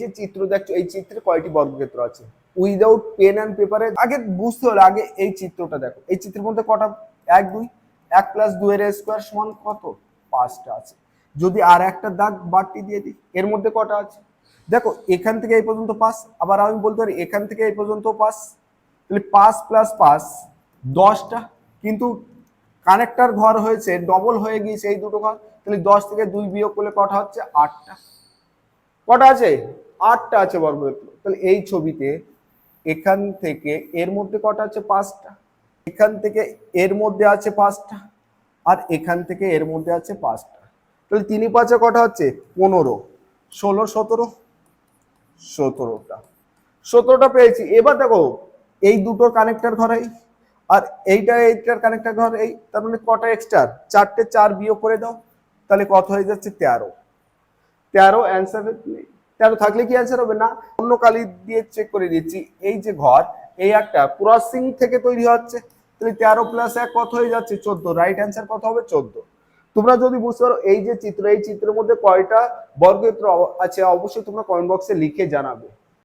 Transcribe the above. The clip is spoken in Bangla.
যে চিত্র দেখছ, এই চিত্রে কয়টি বর্গক্ষেত্র আছে? উইদাউট পেন অ্যান্ড পেপারে আগে বুঝতে হলে, আগে এই চিত্রটা দেখো। এই চিত্রের মধ্যে কটা? এক, দুই। এক প্লাস দুয়ের স্কোয়ার সমান কত? পাঁচটা আছে। যদি আর একটা দাগ বাড়তি দিয়ে দিই, এর মধ্যে কটা আছে? দেখো, এখান থেকে এই পর্যন্ত পাস আবার আমি বলতে পারি, এখান থেকে এই পর্যন্ত পাস তাহলে পাঁচ প্লাস পাঁচ, দশটা। কিন্তু কানেক্টার ঘর হয়েছে ডবল হয়ে গিয়েছে এই দুটো ঘর। তাহলে দশ থেকে দুই বিয়োগ করলে কটা হচ্ছে? আটটা। কটা আছে? আটটা আছে বর্গক্ষেত্র। তাহলে এই ছবিতে এখান থেকে এর মধ্যে কটা আছে? পাঁচটা। এখান থেকে এর মধ্যে আছে পাঁচটা। আর এখান থেকে এর মধ্যে আছে পাঁচটা। তাহলে তিনি পাঁচে কটা হচ্ছে? পনেরো। ষোলো, সতেরো? সতেরোটা। সতেরোটা পেয়েছি। এবার দেখো, এই দুটোর কানেক্টার ঘর এই আর এইটা, এইটার কানেক্টার ঘর এই, তার মানে কটা এক্সট্রা চারটে, চার বিয়োগ করে দাও। তাহলে কত হয়ে যাচ্ছে? তেরো। তেরো অ্যান্সার তেরো থাকলে কি অ্যান্সার হবে? না, অন্য কালি দিয়ে চেক করে দিচ্ছি এই যে ঘর, এই একটা ক্রসিং থেকে তৈরি হচ্ছে। তাহলে তেরো প্লাস এক কত হয়ে যাচ্ছে? চোদ্দ। রাইট অ্যান্সার কত হবে? চোদ্দ। তোমরা যদি বুঝতে পারো, এই যে চিত্র, এই চিত্রের মধ্যে কয়টা বর্গক্ষেত্র আছে, অবশ্যই তোমরা কমেন্ট বক্সে লিখে জানাবে।